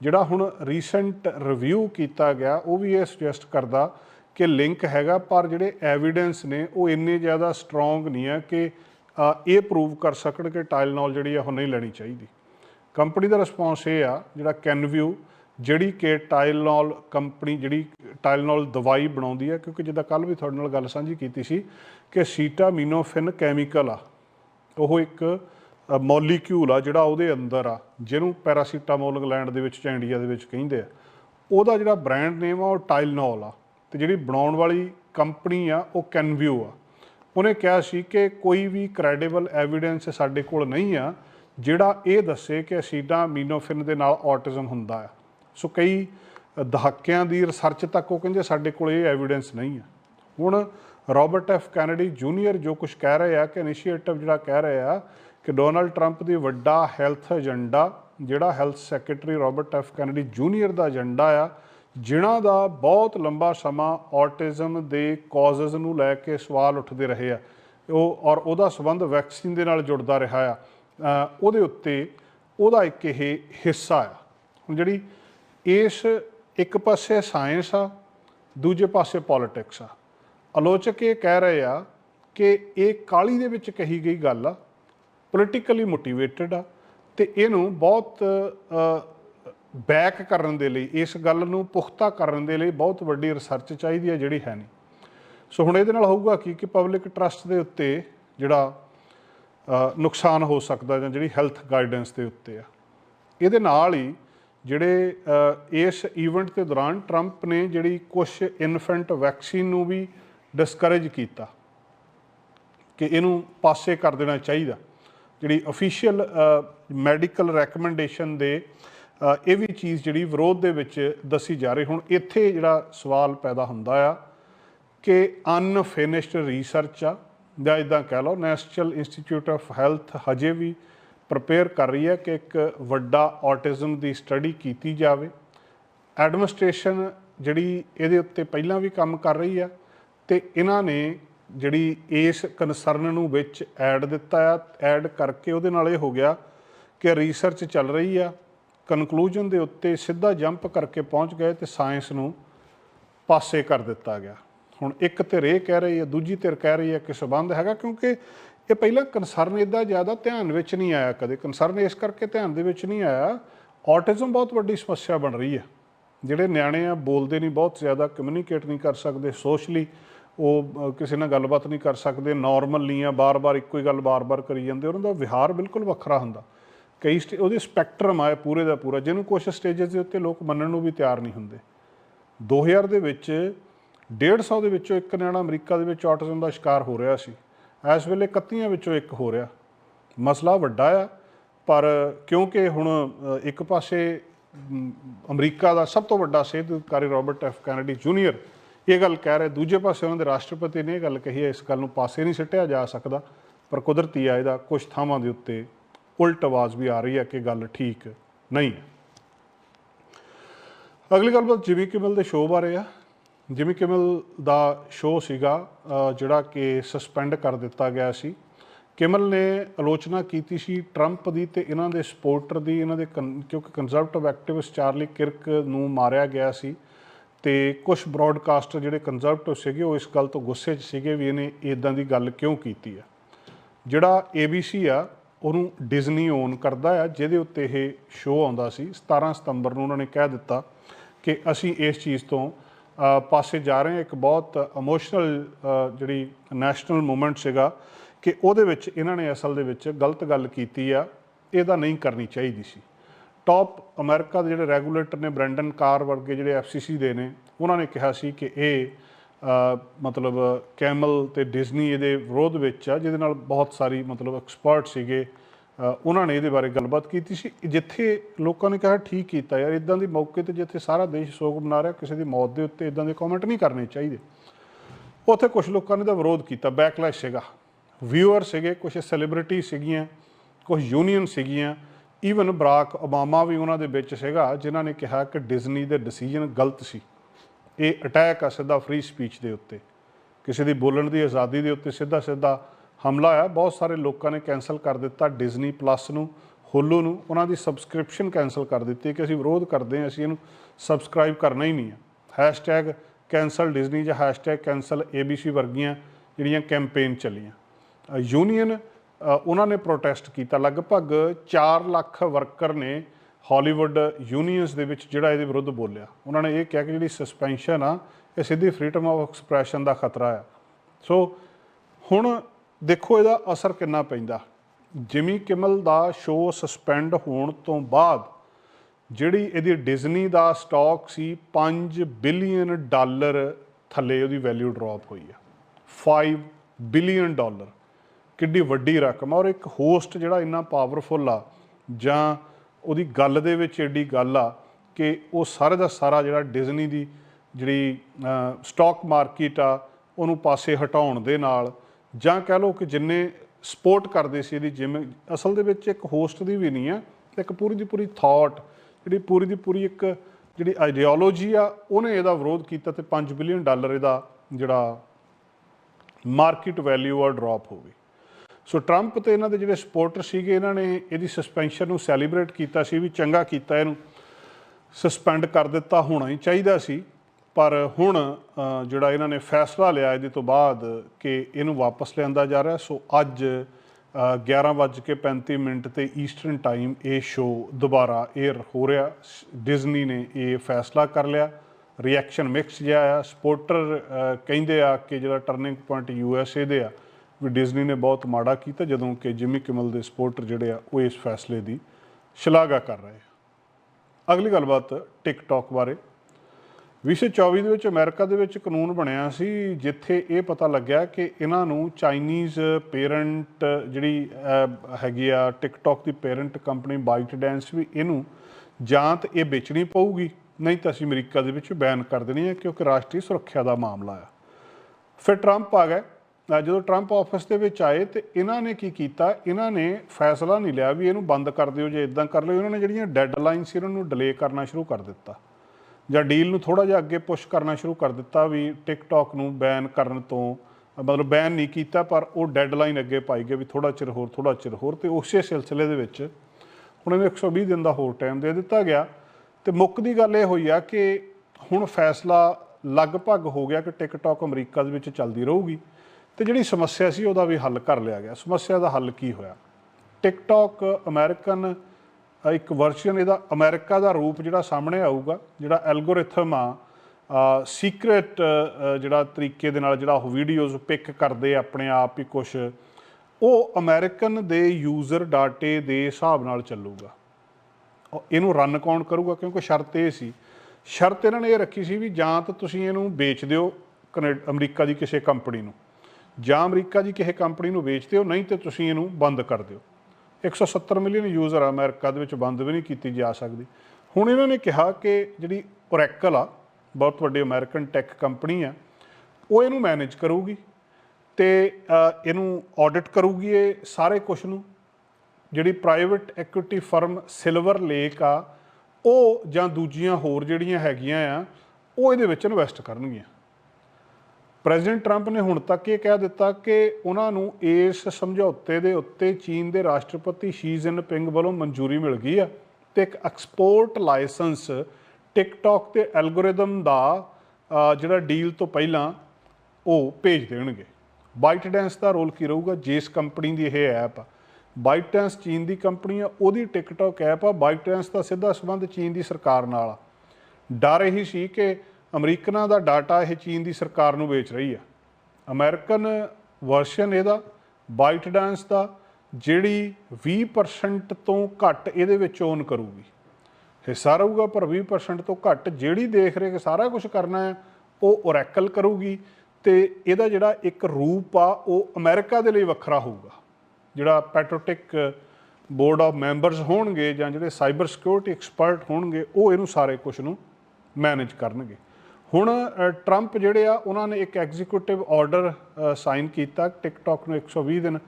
ਜਿਹੜਾ ਹੁਣ ਰੀਸੈਂਟ ਰਿਵਿਊ ਕੀਤਾ ਗਿਆ, ਉਹ ਵੀ ਇਹ ਸੁਜੈਸਟ ਕਰਦਾ ਕਿ ਲਿੰਕ ਹੈਗਾ, ਪਰ ਜਿਹੜੇ ਐਵੀਡੈਂਸ ਨੇ, ਉਹ ਇੰਨੇ ਜ਼ਿਆਦਾ ਸਟਰੋਂਗ ਨਹੀਂ ਆ ਕਿ ਇਹ ਪ੍ਰੂਵ ਕਰ ਸਕਣ ਕਿ ਟਾਇਲਨੋਲ ਜਿਹੜੀ ਆ, ਉਹ ਨਹੀਂ ਲੈਣੀ ਚਾਹੀਦੀ। ਕੰਪਨੀ ਦਾ ਰਿਸਪੌਂਸ ਇਹ ਆ, ਜਿਹੜਾ ਕੈਨਵਿਊ ਜਿਹੜੀ ਕਿ ਟਾਇਲਨੋਲ ਕੰਪਨੀ ਜਿਹੜੀ ਟਾਇਲਨੋਲ ਦਵਾਈ ਬਣਾਉਂਦੀ ਹੈ ਕਿਉਂਕਿ ਜਿੱਦਾਂ ਕੱਲ ਵੀ ਤੁਹਾਡੇ ਨਾਲ ਗੱਲ ਸਾਂਝੀ ਕੀਤੀ ਸੀ ਕਿ ਸੀਟਾਮਿਨੋਫਿਨ ਕੈਮੀਕਲ ਆ। ਉਹ ਇੱਕ ਮੋਲੀਕਿਊਲ ਆ ਜਿਹੜਾ ਉਹਦੇ ਅੰਦਰ ਆ, ਜਿਹਨੂੰ ਪੈਰਾਸੀਟਾਮੋਲ ਇੰਗਲੈਂਡ ਦੇ ਵਿੱਚ ਜਾਂ ਇੰਡੀਆ ਦੇ ਵਿੱਚ ਕਹਿੰਦੇ ਆ। ਉਹਦਾ ਜਿਹੜਾ ਬ੍ਰਾਂਡ ਨੇਮ ਆ, ਉਹ ਟਾਇਲਨੋਲ ਆ ਤੇ ਜਿਹੜੀ ਬਣਾਉਣ ਵਾਲੀ ਕੰਪਨੀ ਆ, ਉਹ ਕੈਨਵਿਊ ਆ। ਉਹਨੇ ਕਿਹਾ ਸੀ ਕਿ ਕੋਈ ਵੀ ਕ੍ਰੈਡੀਬਲ ਐਵੀਡੈਂਸ ਸਾਡੇ ਕੋਲ ਨਹੀਂ ਆ, ਜਿਹੜਾ ਇਹ ਦੱਸੇ ਕਿ ਅਸੀਟਾਮਿਨੋਫਿਨ ਦੇ ਨਾਲ ਆਟਿਜ਼ਮ ਹੁੰਦਾ ਆ। ਸੋ ਕਈ ਦਹਾਕਿਆਂ ਦੀ ਰਿਸਰਚ ਤੱਕ ਉਹ ਕਹਿੰਦੇ ਸਾਡੇ ਕੋਲ ਇਹ ਐਵੀਡੈਂਸ ਨਹੀਂ ਆ। ਹੁਣ ਰਾਬਰਟ ਐਫ ਕੈਨੇਡੀ ਜੂਨੀਅਰ ਜੋ ਕੁਝ ਕਹਿ ਰਹੇ ਆ ਕਿ ਇਨੀਸ਼ੀਏਟਿਵ ਜਿਹੜਾ ਕਹਿ ਰਹੇ ਆ ਕਿ ਡੋਨਲਡ ਟਰੰਪ ਦੀ ਵੱਡਾ ਹੈਲਥ ਏਜੰਡਾ, ਜਿਹੜਾ health secretary Robert F Kennedy junior ਦਾ ਏਜੰਡਾ ਆ, ਜਿਨ੍ਹਾਂ ਦਾ ਬਹੁਤ ਲੰਬਾ ਸਮਾਂ ਆਟਿਜ਼ਮ ਦੇ ਕਾਜ਼ਸ ਨੂੰ ਲੈ ਕੇ ਸਵਾਲ ਉੱਠਦੇ ਰਹੇ ਆ। ਉਹ ਔਰ ਉਹਦਾ ਸੰਬੰਧ ਵੈਕਸੀਨ ਦੇ ਨਾਲ ਜੁੜਦਾ ਰਿਹਾ ਆ। ਉਹਦੇ ਉੱਤੇ ਉਹਦਾ ਇੱਕ ਇਹ ਹਿੱਸਾ ਆ। ਹੁਣ ਜਿਹੜੀ ਇਸ ਇੱਕ ਪਾਸੇ ਸਾਇੰਸ ਆ, ਦੂਜੇ ਪਾਸੇ ਪੋਲਿਟਿਕਸ ਆ। ਆਲੋਚਕ ਇਹ ਕਹਿ ਰਹੇ ਆ ਕਿ ਇਹ ਕਾਲੀ ਦੇ ਵਿੱਚ ਕਹੀ ਗਈ ਗੱਲ ਆ ਪੋਲੀਟੀਕਲੀ ਮੋਟੀਵੇਟਡ ਆ, ਤੇ ਇਹਨੂੰ ਬਹੁਤ ਬੈਕ ਕਰਨ ਦੇ ਲਈ, ਇਸ ਗੱਲ ਨੂੰ ਪੁਖਤਾ ਕਰਨ ਦੇ ਲਈ ਬਹੁਤ ਵੱਡੀ ਰਿਸਰਚ ਚਾਹੀਦੀ ਹੈ ਜਿਹੜੀ ਹੈ ਨਹੀਂ। ਸੋ ਹੁਣ ਇਹਦੇ ਨਾਲ ਹੋਊਗਾ ਕੀ ਕਿ ਪਬਲਿਕ ਟਰਸਟ ਦੇ ਉੱਤੇ ਜਿਹੜਾ ਨੁਕਸਾਨ ਹੋ ਸਕਦਾ ਜਾਂ ਜਿਹੜੀ ਹੈਲਥ ਗਾਈਡੈਂਸ ਦੇ ਉੱਤੇ ਆ। ਇਹਦੇ ਨਾਲ ਹੀ ਜਿਹੜੇ ਇਸ ਈਵੈਂਟ ਦੇ ਦੌਰਾਨ ਟਰੰਪ ਨੇ ਜਿਹੜੀ ਕੁਝ ਇਨਫੈਂਟ ਵੈਕਸੀਨ ਨੂੰ ਵੀ ਡਿਸਕਰੇਜ ਕੀਤਾ ਕਿ ਇਹਨੂੰ ਪਾਸੇ ਕਰ ਦੇਣਾ ਚਾਹੀਦਾ। ਜਿਹੜੀ ਅਫੀਸ਼ੀਅਲ ਮੈਡੀਕਲ ਰეკਮੈਂਡੇਸ਼ਨ ਦੇ ਇਹ ਵੀ ਚੀਜ਼ ਜਿਹੜੀ ਵਿਰੋਧ ਦੇ ਵਿੱਚ ਦੱਸੀ ਜਾ ਰਹੀ। ਹੁਣ ਇੱਥੇ ਜਿਹੜਾ ਸਵਾਲ ਪੈਦਾ ਹੁੰਦਾ ਆ ਕਿ ਅਨਫਿਨਿਸ਼ਡ ਰਿਸਰਚ ਆ, ਜਾਂ ਇਦਾਂ ਕਹਿ ਲਓ ਨੈਸ਼ਨਲ ਇੰਸਟੀਚਿਊਟ ਆਫ ਹੈਲਥ ਹਜੇ ਵੀ ਪ੍ਰਪੇਅਰ ਕਰ ਰਹੀ ਹੈ ਕਿ ਇੱਕ ਵੱਡਾ ਆਟਿਜ਼ਮ ਦੀ ਸਟੱਡੀ ਕੀਤੀ ਜਾਵੇ। ਐਡਮਿਨਿਸਟ੍ਰੇਸ਼ਨ ਜਿਹੜੀ ਇਹਦੇ ਉੱਤੇ ਪਹਿਲਾਂ ਵੀ ਕੰਮ ਕਰ ਰਹੀ ਆ ਤੇ ਇਹਨਾਂ ਨੇ ਜਿਹੜੀ ਇਸ ਕਨਸਰਨ ਨੂੰ ਵਿੱਚ ਐਡ ਦਿੱਤਾ ਆ ਐਡ ਕਰਕੇ ਉਹਦੇ ਨਾਲ ਇਹ ਹੋ ਗਿਆ ਕਿ ਰਿਸਰਚ ਚੱਲ ਰਹੀ ਆ ਕਨਕਲੂਜਨ ਦੇ ਉੱਤੇ ਸਿੱਧਾ ਜੰਪ ਕਰਕੇ ਪਹੁੰਚ ਗਏ ਤੇ ਸਾਇੰਸ ਨੂੰ ਪਾਸੇ ਕਰ ਦਿੱਤਾ ਗਿਆ। ਹੁਣ ਇੱਕ ਧਿਰ ਇਹ ਕਹਿ ਰਹੀ ਹੈ ਦੂਜੀ ਧਿਰ ਕਹਿ ਰਹੀ ਹੈ ਕਿ ਸਬੰਧ ਹੈਗਾ ਕਿਉਂਕਿ ਇਹ ਪਹਿਲਾਂ ਕਨਸਰਨ ਇਦਾਂ ਜ਼ਿਆਦਾ ਧਿਆਨ ਵਿੱਚ ਨਹੀਂ ਆਇਆ ਕਦੇ। ਕਨਸਰਨ ਇਸ ਕਰਕੇ ਧਿਆਨ ਦੇ ਵਿੱਚ ਨਹੀਂ ਆਇਆ ਆਟਿਜ਼ਮ ਬਹੁਤ ਵੱਡੀ ਸਮੱਸਿਆ ਬਣ ਰਹੀ ਹੈ ਜਿਹੜੇ ਨਿਆਣੇ ਆ, ਬੋਲਦੇ ਨਹੀਂ, ਬਹੁਤ ਜ਼ਿਆਦਾ ਕਮਿਊਨੀਕੇਟ ਨਹੀਂ ਕਰ ਸਕਦੇ ਸੋਸ਼ਲੀ ਉਹ ਕਿਸੇ ਨਾਲ ਗੱਲਬਾਤ ਨਹੀਂ ਕਰ ਸਕਦੇ ਨਾਰਮਲ ਨਹੀਂ ਆ, ਬਾਰ-ਬਾਰ ਇੱਕੋ ਹੀ ਗੱਲ ਬਾਰ-ਬਾਰ ਕਰੀ ਜਾਂਦੇ, ਉਹਨਾਂ ਦਾ ਵਿਹਾਰ ਬਿਲਕੁਲ ਵੱਖਰਾ ਹੁੰਦਾ। ਕਈ ਸਟੇ- ਉਹਦੇ ਸਪੈਕਟਰਮ ਆਏ ਪੂਰੇ ਦਾ ਪੂਰਾ, ਜਿਹਨੂੰ ਕੁਝ ਸਟੇजेस ਦੇ ਉੱਤੇ ਲੋਕ ਮੰਨਣ ਨੂੰ ਵੀ ਤਿਆਰ ਨਹੀਂ ਹੁੰਦੇ। 2000 ਦੇ ਵਿੱਚ 150 ਦੇ ਵਿੱਚੋਂ ਇੱਕ ਨਿਆਣਾ ਅਮਰੀਕਾ ਦੇ ਵਿੱਚ ਆਟਿਜ਼ਮ ਦਾ ਸ਼ਿਕਾਰ ਹੋ ਰਿਹਾ ਸੀ। ਇਸ ਵੇਲੇ 31 ਵਿੱਚੋਂ ਇੱਕ ਹੋ ਰਿਹਾ। ਮਸਲਾ ਵੱਡਾ ਆ, ਪਰ ਕਿਉਂਕਿ ਹੁਣ ਇੱਕ ਪਾਸੇ ਅਮਰੀਕਾ ਦਾ ਸਭ ਤੋਂ ਵੱਡਾ ਸਿਹਤ ਅਧਿਕਾਰੀ ਰਾਬਰਟ ਐਫ ਕੈਨੇਡੀ ਜੂਨੀਅਰ ਇਹ ਗੱਲ ਕਹਿ ਰਿਹਾ, ਦੂਜੇ ਪਾਸੇ ਉਹਨਾਂ ਦੇ ਰਾਸ਼ਟਰਪਤੀ ਨੇ ਇਹ ਗੱਲ ਕਹੀ ਹੈ, ਇਸ ਗੱਲ ਨੂੰ ਪਾਸੇ ਨਹੀਂ ਸਿੱਟਿਆ ਜਾ ਸਕਦਾ, ਪਰ ਕੁਦਰਤੀ ਆ ਇਹਦਾ ਕੁਝ ਥਾਵਾਂ ਦੇ ਉੱਤੇ ਉਲਟ ਆਵਾਜ਼ ਵੀ ਆ ਰਹੀ ਹੈ ਕਿ ਗੱਲ ਠੀਕ ਨਹੀਂ ਹੈ। ਅਗਲੀ ਗੱਲਬਾਤ ਜਿਮੀ ਕਿਮਲ ਦੇ ਸ਼ੋਅ ਬਾਰੇ ਆ। ਜਿਮੀ ਕਿਮਲ ਦਾ ਸ਼ੋਅ ਸੀਗਾ ਜਿਹੜਾ ਕਿ ਸਸਪੈਂਡ ਕਰ ਦਿੱਤਾ ਗਿਆ ਸੀ। ਕਿਮਲ ਨੇ ਆਲੋਚਨਾ ਕੀਤੀ ਸੀ ਟਰੰਪ ਦੀ ਤੇ ਇਹਨਾਂ ਦੇ ਸਪੋਰਟਰ ਦੀ, ਇਹਨਾਂ ਦੇ ਕਨ- ਕਿਉਂਕਿ ਕੰਜ਼ਰਵੇਟਿਵ ਐਕਟਿਵਿਸਟ ਚਾਰਲੀ ਕਿਰਕ ਨੂੰ ਮਾਰਿਆ ਗਿਆ ਸੀ। ਤੇ ਕੁਝ ਬ੍ਰੌਡਕਾਸਟਰ ਜਿਹੜੇ ਕੰਜ਼ਰਵੇਟਿਵ ਸੀਗੇ, ਉਹ ਇਸ ਗੱਲ ਤੋਂ ਗੁੱਸੇ 'ਚ ਸੀਗੇ ਵੀ ਇਹਨੇ ਇਦਾਂ ਦੀ ਗੱਲ ਕਿਉਂ ਕੀਤੀ ਆ। ਜਿਹੜਾ ABC ਆ, ਉਹਨੂੰ ਡਿਜ਼ਨੀ ਓਨ ਕਰਦਾ ਆ, ਜਿਹਦੇ ਉੱਤੇ ਇਹ ਸ਼ੋਅ ਆਉਂਦਾ ਸੀ 17 ਸਤੰਬਰ ਨੂੰ ਉਹਨਾਂ ਨੇ ਕਹਿ ਦਿੱਤਾ ਕਿ ਅਸੀਂ ਇਸ ਚੀਜ਼ ਤੋਂ ਪਾਸੇ ਜਾ ਰਹੇ ਹਾਂ। ਇੱਕ ਬਹੁਤ ਇਮੋਸ਼ਨਲ ਜਿਹੜੀ ਨੈਸ਼ਨਲ ਮੂਵਮੈਂਟ ਸੀਗਾ ਕਿ ਉਹਦੇ ਵਿੱਚ, ਇਹਨਾਂ ਨੇ ਅਸਲ ਦੇ ਵਿੱਚ ਗਲਤ ਗੱਲ ਕੀਤੀ ਆ, ਇਹਦਾ ਨਹੀਂ ਕਰਨੀ ਚਾਹੀਦੀ ਸੀ। ਟਾਪ ਅਮਰੀਕਾ ਦੇ ਜਿਹੜੇ ਰੈਗੂਲੇਟਰ ਨੇ ਬ੍ਰੈਂਡਨ ਕਾਰ ਵਰਗੇ ਜਿਹੜੇ ਐਫਸੀਸੀ ਦੇ ਨੇ, ਉਹਨਾਂ ਨੇ ਕਿਹਾ ਸੀ ਕਿ ਇਹ ਮਤਲਬ ਕੈਮਲ ਤੇ ਡਿਜ਼ਨੀ ਇਹਦੇ ਵਿਰੋਧ ਵਿੱਚ ਆ, ਜਿਹਦੇ ਨਾਲ ਬਹੁਤ ਸਾਰੀ, ਮਤਲਬ ਐਕਸਪਰਟ ਸੀਗੇ। ਉਹਨਾਂ ਨੇ ਇਹਦੇ ਬਾਰੇ ਗੱਲਬਾਤ ਕੀਤੀ ਸੀ। ਜਿੱਥੇ ਲੋਕਾਂ ਨੇ ਕਿਹਾ ਠੀਕ ਕੀਤਾ, ਯਾਰ ਇਦਾਂ ਦੇ ਮੌਕੇ ਤੇ ਜਿੱਥੇ ਸਾਰਾ ਦੇਸ਼ ਸੋਗ ਮਨਾ ਰਿਹਾ, ਕਿਸੇ ਦੀ ਮੌਤ ਦੇ ਉੱਤੇ ਇਦਾਂ ਦੇ ਕਮੈਂਟ ਨਹੀਂ ਕਰਨੇ ਚਾਹੀਦੇ। ਉੱਥੇ ਕੁਝ ਲੋਕਾਂ ਨੇ ਦਾ ਵਿਰੋਧ ਕੀਤਾ ਬੈਕਲੈਸ਼ ਸੀਗਾ। ਵਿਊਅਰ ਸੀਗੇ ਕੁਝ ਸੈਲੀਬ੍ਰਿਟੀ ਸੀਗੀਆਂ ਕੁਝ ਯੂਨੀਅਨ ਸੀਗੀਆਂ। ਈਵਨ ਬਰਾਕ ਓਬਾਮਾ ਵੀ ਉਹਨਾਂ ਦੇ ਵਿੱਚ ਸੀਗਾ, ਜਿਨ੍ਹਾਂ ਨੇ ਕਿਹਾ ਕਿ ਡਿਜ਼ਨੀ ਦੇ ਡਿਸੀਜਨ ਗਲਤ ਸੀ। ਇਹ ਅਟੈਕ ਆ ਸਿੱਧਾ ਫ੍ਰੀ ਸਪੀਚ ਦੇ ਉੱਤੇ। ਕਿਸੇ ਦੀ ਬੋਲਣ ਦੀ, ਆਜ਼ਾਦੀ ਦੇ ਉੱਤੇ ਸਿੱਧਾ ਸਿੱਧਾ ਹਮਲਾ ਆ ਬਹੁਤ ਸਾਰੇ ਲੋਕਾਂ ਨੇ ਕੈਨਸਲ ਕਰ ਦਿੱਤਾ ਡਿਜ਼ਨੀ ਪਲੱਸ ਨੂੰ ਹੋਲੋ ਨੂੰ। ਉਹਨਾਂ ਦੀ ਸਬਸਕ੍ਰਿਪਸ਼ਨ ਕੈਨਸਲ ਕਰ ਦਿੱਤੀ ਕਿ ਅਸੀਂ ਵਿਰੋਧ ਕਰਦੇ ਹਾਂ, ਅਸੀਂ ਇਹਨੂੰ ਸਬਸਕ੍ਰਾਈਬ ਕਰਨਾ ਹੀ ਨਹੀਂ ਆ ਹੈਸ਼ਟੈਗ ਕੈਨਸਲ ਡਿਜ਼ਨੀ ਜਾਂ ਹੈਸ਼ਟੈਗ ਕੈਨਸਲ ABC ਵਰਗੀਆਂ ਜਿਹੜੀਆਂ ਕੈਂਪੇਨ ਚੱਲੀਆਂ। ਯੂਨੀਅਨ ਉਹਨਾਂ ਨੇ ਪ੍ਰੋਟੈਸਟ ਕੀਤਾ। ਲਗਭਗ 4 ਲੱਖ ਵਰਕਰ ਨੇ ਹਾਲੀਵੁੱਡ ਯੂਨੀਅਨਸ ਦੇ ਵਿੱਚ ਜਿਹੜਾ ਇਹਦੇ ਵਿਰੁੱਧ ਬੋਲਿਆ। ਉਹਨਾਂ ਨੇ ਇਹ ਕਿਹਾ ਕਿ ਜਿਹੜੀ ਸਸਪੈਂਸ਼ਨ ਆ, ਇਹ ਸਿੱਧੀ ਫ੍ਰੀडम ਆਫ ਐਕਸਪ੍ਰੈਸ਼ਨ ਦਾ ਖਤਰਾ ਆ। ਸੋ ਹੁਣ ਦੇਖੋ ਇਹਦਾ ਅਸਰ ਕਿੰਨਾ ਪੈਂਦਾ। ਜਿਮੀ ਕਿਮਲ ਦਾ ਸ਼ੋਅ ਸਸਪੈਂਡ ਹੋਣ ਤੋਂ ਬਾਅਦ ਜਿਹੜੀ ਇਹਦੀ ਡਿਜ਼ਨੀ ਦਾ ਸਟਾਕ ਸੀ 5 ਬਿਲੀਅਨ ਡਾਲਰ ਥੱਲੇ ਉਹਦੀ ਵੈਲਿਊ ਡ੍ਰੌਪ ਹੋਈ ਆ। 5 ਬਿਲੀਅਨ ਡਾਲਰ। ਕਿੱਡੀ ਵੱਡੀ ਰਕਮ ਆ ਔਰ ਇੱਕ ਹੋਸਟ ਜਿਹੜਾ ਇੰਨਾ ਪਾਵਰਫੁਲ ਆ ਜਾਂ ਉਹਦੀ ਗੱਲ ਦੇ ਵਿੱਚ ਏਡੀ ਗੱਲ ਆ ਕਿ ਉਹ ਸਾਰੇ ਦਾ ਸਾਰਾ ਜਿਹੜਾ ਡਿਜ਼ਨੀ ਦੀ ਜਿਹੜੀ ਸਟਾਕ ਮਾਰਕੀਟ ਆ, ਉਹਨੂੰ ਪਾਸੇ ਹਟਾਉਣ ਦੇ ਨਾਲ ਜਾਂ ਕਹਿ ਲਓ ਕਿ ਜਿੰਨੇ ਸਪੋਰਟ ਕਰਦੇ ਸੀ ਇਹਦੀ ਜਿਵੇਂ, ਅਸਲ ਦੇ ਵਿੱਚ ਇੱਕ ਹੋਸਟ ਦੀ ਵੀ ਨਹੀਂ ਆ, ਇੱਕ ਪੂਰੀ ਦੀ ਪੂਰੀ ਥਾਟ ਜਿਹੜੀ ਪੂਰੀ ਦੀ ਪੂਰੀ ਇੱਕ ਜਿਹੜੀ ਆਈਡੀਓਲੋਜੀ ਆ, ਉਹਨੇ ਇਹਦਾ ਵਿਰੋਧ ਕੀਤਾ ਤੇ 5 ਬਿਲੀਅਨ ਡਾਲਰ ਇਹਦਾ ਜਿਹੜਾ ਮਾਰਕੀਟ ਵੈਲਿਊ ਆ ਡ੍ਰੌਪ ਹੋ ਗਈ। ਸੋ ਟਰੰਪ ਤੇ ਇਹਨਾਂ ਦੇ ਜਿਹੜੇ ਸਪੋਰਟਰ ਸੀਗੇ ਇਹਨਾਂ ਨੇ ਇਹਦੀ ਸਸਪੈਂਸ਼ਨ ਨੂੰ ਸੈਲੀਬ੍ਰੇਟ ਕੀਤਾ ਸੀ ਵੀ ਚੰਗਾ ਕੀਤਾ ਇਹਨੂੰ। ਸਸਪੈਂਡ ਕਰ ਦਿੱਤਾ ਹੋਣਾ ਹੀ ਚਾਹੀਦਾ ਸੀ ਪਰ ਹੁਣ ਜਿਹੜਾ ਇਹਨਾਂ ਨੇ ਫੈਸਲਾ ਲਿਆ ਇਹਦੇ ਤੋਂ ਬਾਅਦ ਕਿ ਇਹਨੂੰ ਵਾਪਸ ਲਿਆਂਦਾ ਜਾ ਰਿਹਾ। ਸੋ ਅੱਜ ਅ, 11:35 ਮਿੰਟ ਤੇ ਈਸਟਰਨ ਟਾਈਮ ਇਹ ਸ਼ੋਅ ਦੁਬਾਰਾ 에ਅਰ ਹੋ ਰਿਹਾ। ਡਿਜ਼ਨੀ ਨੇ ਇਹ ਫੈਸਲਾ ਕਰ ਲਿਆ। ਰਿਐਕਸ਼ਨ ਮਿਕਸ ਜਿਹਾ ਆ। ਸਪੋਰਟਰ ਕਹਿੰਦੇ ਆ ਕਿ ਜਿਹੜਾ ਟਰਨਿੰਗ ਪੁਆਇੰਟ ਯੂਐਸਏ ਦੇ ਆ ਵੀ ਡਿਜ਼ਨੀ ਨੇ ਬਹੁਤ ਮਾੜਾ ਕੀਤਾ ਜਦੋਂ ਕਿ ਜਿਮੀ ਕਿਮਲ ਦੇ ਸਪੋਰਟਰ ਜਿਹੜੇ ਆ, ਉਹ ਇਸ ਫੈਸਲੇ ਦੀ ਸ਼ਲਾਘਾ ਕਰ ਰਹੇ ਆ। ਅਗਲੀ ਗੱਲਬਾਤ ਟਿਕਟੌਕ ਬਾਰੇ। 2024 ਦੇ ਵਿੱਚ, ਅਮਰੀਕਾ ਦੇ ਵਿੱਚ ਕਾਨੂੰਨ ਬਣਿਆ ਸੀ, ਜਿੱਥੇ ਇਹ ਪਤਾ ਲੱਗਿਆ ਕਿ ਇਹਨਾਂ ਨੂੰ ਚਾਈਨੀਜ਼ ਪੇਰੈਂਟ ਜਿਹੜੀ ਹੈਗੀ ਆ ਟਿਕਟੌਕ ਦੀ ਪੇਰੈਂਟ ਕੰਪਨੀ ਬਾਈਟ ਡੈਂਸ ਵੀ ਇਹਨੂੰ ਜਾਂ ਤਾਂ ਇਹ ਵੇਚਣੀ ਪਊਗੀ, ਨਹੀਂ ਤਾਂ ਅਸੀਂ ਅਮਰੀਕਾ ਦੇ ਵਿੱਚ ਬੈਨ ਕਰ ਦੇਣੀ ਹੈ ਕਿਉਂਕਿ ਰਾਸ਼ਟਰੀ ਸੁਰੱਖਿਆ ਦਾ ਮਾਮਲਾ ਆ। ਫਿਰ ਟਰੰਪ ਆ ਗਏ। ਜਦੋਂ ਟਰੰਪ ਆਫਿਸ ਦੇ ਵਿੱਚ ਆਏ ਤੇ ਇਹਨਾਂ ਨੇ ਕੀ ਕੀਤਾ? ਇਹਨਾਂ ਨੇ ਫੈਸਲਾ ਨਹੀਂ ਲਿਆ ਵੀ ਇਹਨੂੰ ਬੰਦ ਕਰ ਦਿਓ ਜੇ ਇਦਾਂ ਕਰ ਲਿਓ। ਇਹਨਾਂ ਨੇ ਜਿਹੜੀਆਂ ਡੈਡਲਾਈਨ ਸੀ ਉਹਨਾਂ ਨੂੰ ਡਿਲੇ ਕਰਨਾ ਸ਼ੁਰੂ ਕਰ ਦਿੱਤਾ। ਜਾਂ ਡੀਲ ਨੂੰ ਥੋੜਾ ਜਿਹਾ ਅੱਗੇ ਪੁਸ਼ ਕਰਨਾ ਸ਼ੁਰੂ ਕਰ ਦਿੱਤਾ ਵੀ ਟਿਕਟੌਕ ਨੂੰ ਬੈਨ ਕਰਨ ਤੋਂ, ਮਤਲਬ ਬੈਨ ਨਹੀਂ ਕੀਤਾ, ਪਰ ਉਹ ਡੈਡਲਾਈਨ ਅੱਗੇ ਪਾਈ ਗਈ ਵੀ ਥੋੜਾ ਚਿਰ ਹੋਰ ਥੋੜਾ ਚਿਰ ਹੋਰ ਤੇ ਉਸੇ ਸਿਲਸਿਲੇ ਦੇ ਵਿੱਚ ਹੁਣ ਇਹਨੂੰ 120 ਦਿਨ ਦਾ ਹੋਰ ਟਾਈਮ ਦੇ ਦਿੱਤਾ ਗਿਆ। ਤੇ ਮੁੱਖ ਦੀ ਗੱਲ ਇਹ ਹੋਈ ਆ ਕਿ ਹੁਣ ਫੈਸਲਾ ਲਗਭਗ ਹੋ ਗਿਆ ਕਿ ਟਿਕਟੌਕ ਅਮਰੀਕਾ ਦੇ ਵਿੱਚ ਚੱਲਦੀ ਰਹੂਗੀ। ਤੇ ਜਿਹੜੀ ਸਮੱਸਿਆ ਸੀ ਉਹਦਾ ਵੀ ਹੱਲ ਕਰ ਲਿਆ ਗਿਆ। ਸਮੱਸਿਆ ਦਾ ਹੱਲ ਕੀ ਹੋਇਆ? ਟਿਕਟੌਕ ਅਮਰੀਕਨ ਇੱਕ ਵਰਜ਼ਨ ਇਹਦਾ ਅਮਰੀਕਾ ਦਾ ਰੂਪ ਜਿਹੜਾ ਸਾਹਮਣੇ ਆਊਗਾ, ਜਿਹੜਾ ਐਲਗੋਰਿਥਮ ਆ ਸੀਕ੍ਰੇਟ ਜਿਹੜਾ ਤਰੀਕੇ ਦੇ ਨਾਲ ਜਿਹੜਾ ਉਹ ਵੀਡੀਓਜ਼ ਪਿਕ ਕਰਦੇ ਆਪਣੇ ਆਪ ਹੀ ਕੁਝ ਉਹ ਅਮਰੀਕਨ ਦੇ ਯੂਜ਼ਰ ਡਾਟੇ ਦੇ ਹਿਸਾਬ ਨਾਲ ਚੱਲੂਗਾ। ਇਹਨੂੰ ਰਨ ਕੌਣ ਕਰੂਗਾ? ਕਿਉਂਕਿ ਸ਼ਰਤ ਇਹ ਸੀ। ਸ਼ਰਤ ਇਹਨਾਂ ਨੇ ਇਹ ਰੱਖੀ ਸੀ ਵੀ ਜਾਂ ਤਾਂ ਤੁਸੀਂ ਇਹਨੂੰ ਵੇਚ ਦਿਓ ਕਨੇ- ਅਮਰੀਕਾ ਦੀ ਕਿਸੇ ਕੰਪਨੀ ਨੂੰ। ਜਾਂ ਅਮਰੀਕਾ ਦੀ ਕਿਸੇ ਕੰਪਨੀ ਨੂੰ ਵੇਚ ਦਿਓ ਨਹੀਂ ਤੇ ਤੁਸੀਂ ਇਹਨੂੰ ਬੰਦ ਕਰ ਦਿਓ। 170 ਮਿਲੀਅਨ ਯੂਜ਼ਰ ਆ ਅਮਰੀਕਾ ਦੇ ਵਿੱਚ ਬੰਦ ਵੀ ਨਹੀਂ ਕੀਤੀ ਜਾ ਸਕਦੀ। ਹੁਣ ਇਹਨਾਂ ਨੇ ਕਿਹਾ ਕਿ ਜਿਹੜੀ ਓਰੈਕਲ ਆ, ਬਹੁਤ ਵੱਡੀ ਅਮਰੀਕਨ ਟੈਕ ਕੰਪਨੀ ਆ, ਉਹ ਇਹਨੂੰ ਮੈਨੇਜ ਕਰੂਗੀ ਤੇ ਇਹਨੂੰ ਆਡਿਟ ਕਰੂਗੀ ਇਹ ਸਾਰੇ ਕੁਝ ਨੂੰ। ਜਿਹੜੀ private equity firm Silver Lake ਆ, ਉਹ ਜਾਂ ਦੂਜੀਆਂ ਹੋਰ ਜਿਹੜੀਆਂ ਹੈਗੀਆਂ ਆ, ਉਹ ਇਹਦੇ ਵਿੱਚ ਇਨਵੈਸਟ ਕਰਨਗੀਆਂ। ਪ੍ਰੈਜ਼ੀਡੈਂਟ ਟਰੰਪ ਨੇ ਹੁਣ ਤੱਕ ਇਹ ਕਹਿ ਦਿੱਤਾ ਕਿ ਉਹਨਾਂ ਨੂੰ ਇਸ ਸਮਝੌਤੇ ਦੇ ਉੱਤੇ ਚੀਨ ਦੇ ਰਾਸ਼ਟਰਪਤੀ ਸ਼ੀ ਜਿਨਪਿੰਗ ਵੱਲੋਂ ਮਨਜ਼ੂਰੀ ਮਿਲ ਗਈ ਆ ਤੇ ਇੱਕ ਐਕਸਪੋਰਟ ਲਾਇਸੈਂਸ ਟਿਕਟੌਕ ਤੇ ਐਲਗੋਰਿਦਮ ਦਾ ਜਿਹੜਾ ਡੀਲ ਤੋਂ ਪਹਿਲਾਂ ਉਹ ਭੇਜ ਦੇਣਗੇ। ਬਾਈਟਡੈਂਸ ਦਾ ਰੋਲ ਕੀ ਰਹੂਗਾ? ਜਿਸ ਕੰਪਨੀ ਦੀ ਇਹ ਐਪ ਆ। ਬਾਈਟਡੈਂਸ ਚੀਨ ਦੀ ਕੰਪਨੀ ਆ, ਉਹਦੀ ਟਿਕਟੌਕ ਐਪ ਆ। ਬਾਈਟਡੈਂਸ ਦਾ ਸਿੱਧਾ ਸੰਬੰਧ ਚੀਨ ਦੀ ਸਰਕਾਰ ਨਾਲ ਆ। ਡਰ ਇਹੀ ਸੀ ਕਿ ਅਮਰੀਕਨਾਂ ਦਾ ਡਾਟਾ ਇਹ ਚੀਨ ਦੀ ਸਰਕਾਰ ਨੂੰ ਵੇਚ ਰਹੀ ਆ। ਅਮਰੀਕਨ ਵਰਸ਼ਨ ਇਹਦਾ ਬਾਈਟਡੈਂਸ ਦਾ, ਜਿਹੜੀ 20% ਤੋਂ ਘੱਟ ਇਹਦੇ ਵਿੱਚ ਓਨ ਕਰੂਗੀ। ਹਿੱਸਾ ਰਹੂਗਾ ਪਰ 20% ਤੋਂ ਘੱਟ ਜਿਹੜੀ ਦੇਖ ਰੇਖ ਸਾਰਾ ਕੁਝ ਕਰਨਾ ਹੈ, ਉਹ ਓਰੈਕਲ ਕਰੂਗੀ ਤੇ ਇਹਦਾ ਜਿਹੜਾ ਇੱਕ ਰੂਪ ਆ, ਉਹ ਅਮਰੀਕਾ ਦੇ ਲਈ ਵੱਖਰਾ ਹੋਊਗਾ। ਜਿਹੜਾ ਪੈਟਰੋਟਿਕ ਬੋਰਡ ਆਫ ਮੈਂਬਰਸ ਹੋਣਗੇ ਜਾਂ ਜਿਹੜੇ ਸਾਈਬਰ ਸਿਕਿਉਰਿਟੀ ਐਕਸਪਰਟ ਹੋਣਗੇ, ਉਹ ਇਹਨੂੰ ਸਾਰੇ ਕੁਝ ਨੂੰ ਮੈਨੇਜ ਕਰਨਗੇ। ਹੁਣ ਟਰੰਪ ਜਿਹੜੇ ਆ, ਉਹਨਾਂ ਨੇ ਇੱਕ ਐਗਜ਼ੀਕਿਊਟਿਵ ਆਰਡਰ ਸਾਈਨ ਕੀਤਾ ਟਿਕਟੌਕ ਨੂੰ 120 ਦਿਨ